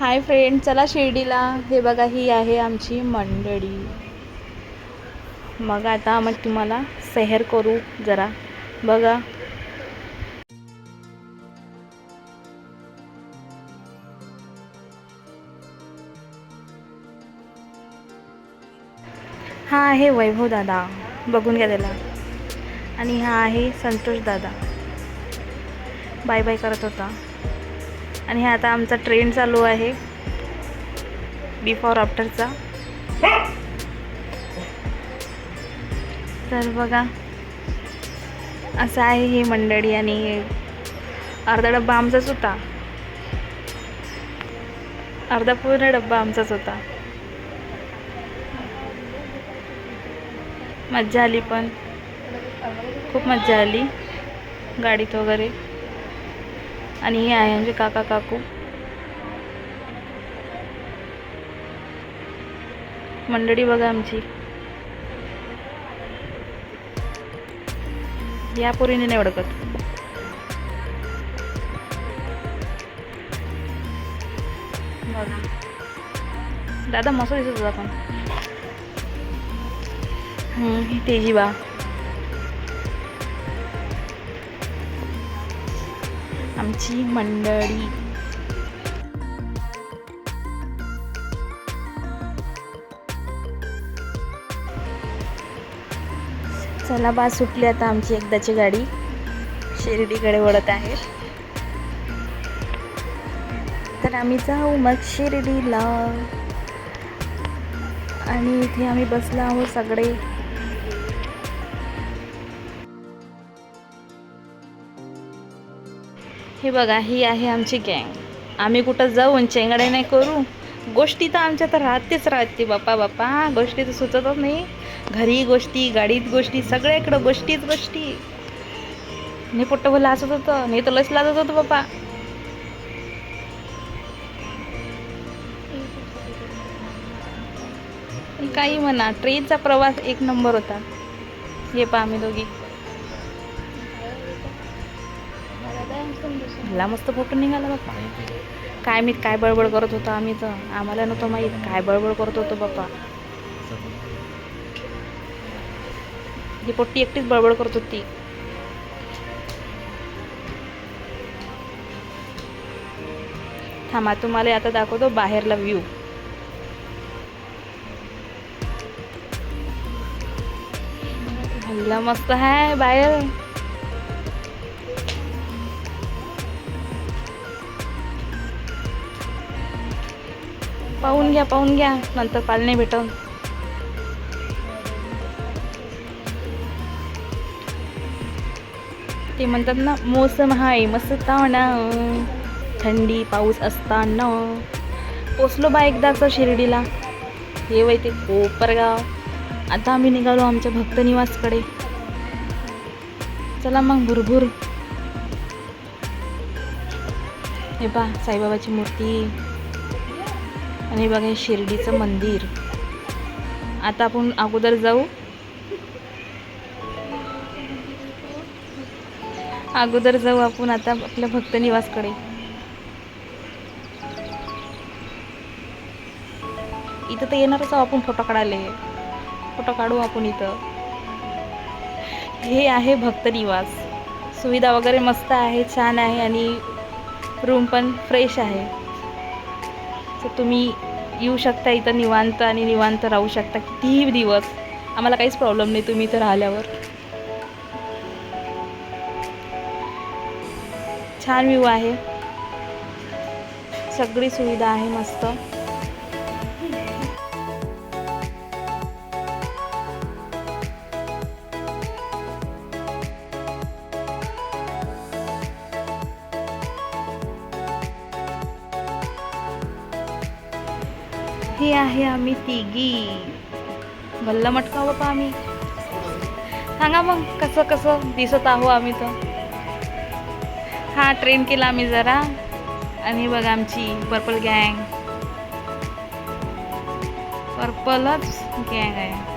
Hi friend चला शिर्डीला. हे बघा ही आहे आमची मंडळी. मग आता मग तुम्हाला सहर करू जरा. बघा. हा आहे वैभव दादा बघून घ्या त्याला. आणि हा आहे संतोष दादा. बाय बाय करत होता. आणि हा आता आमचा ट्रेंड चालू आहे. बिफोर आफ्टरचा तर बघा असं आहे ही मंडळी आणि अर्धा डब्बा आमचाच होता. अर्धा पूर्ण डब्बा आमचाच होता. मज्जा आली पण. खूप मज्जा आली. गाडीत वगैरे. आणि हे आहे म्हणजे काका काकू. मंडळी बघा आमची. या पोरीने नाही ओळखत. बघा. दादा मस्त दिसत होता पण. तेजी बा. आमची मंडळी. चला बा सुटली आता आमची एकदाची गाडी. शिर्डीकडे वळत आहे तर आम्ही जाऊ मग शिर्डीला. आणि इथे आम्ही बसलो आहोत सगळे. हे बघा ही आहे आमची गँग. आम्ही कुठं जाऊन चेंगडे नाही करू? गोष्टी तर आमच्या तर राहतेच राहते बापा बापा. गोष्टी तर सुचतच नाही. घरी गोष्टी गाडीत गोष्टी सगळ्याकडं गोष्टीच गोष्टी. नाही पोट्ट भलं होतं नाही तर लस लाजत होतं बापा. काही म्हणा ट्रेनचा प्रवास एक नंबर होता. हे पहा आम्ही दोघी. भला मस्त फोटो निघाला बाप्पा. काय मी काय बडबड करत होतो आम्ही तर. आम्हाला नव्हतं माहीत काय बडबड करत होतो बाप्पा. ही पोट्टी एकटीच बडबड करत होती. थांबा तुम्हाला आता दाखवतो बाहेरला व्ह्यू भल्ला मस्त आहे बाहेर. पाहून घ्या पाहून घ्या. नंतर पाल भेटल ते म्हणतात ना मोसम हाय मस्ताना थंडी पाऊस असताना. पोचलो बा एकदाच शिर्डीला. हे वय ते कोपरगाव. आता आम्ही निघालो आमच्या भक्तनिवासकडे चला मग भुरभुर. हे पा साईबाबाची मूर्ती. आणि बघा हे शिर्डीचं मंदिर. आता आपण अगोदर जाऊ. अगोदर जाऊ आपण आता आपल्या भक्त निवासकडे. इथं तर येणारच आहोत आपण फोटो काढायला. फोटो काढू आपण इथं. हे आहे भक्त निवास. सुविधा वगैरे मस्त आहे छान आहे आणि रूम पण फ्रेश आहे. तर तुम्ही येऊ शकता इथं निवांत आणि निवांत राहू शकता. कितीही दिवस आम्हाला काहीच प्रॉब्लेम नाही तुम्ही इथं राहिल्यावर. छान व्ह्यू आहे. सगळी सुविधा आहे मस्त. हे आहे आम्ही तिघी. भल्ला मटका बापा आम्ही. सांगा मग कसं कसं दिसत आहो आम्ही तर. हा ट्रेन केला आम्ही जरा. आणि बघा आमची पर्पल गँग पर्पलच गँग आहे.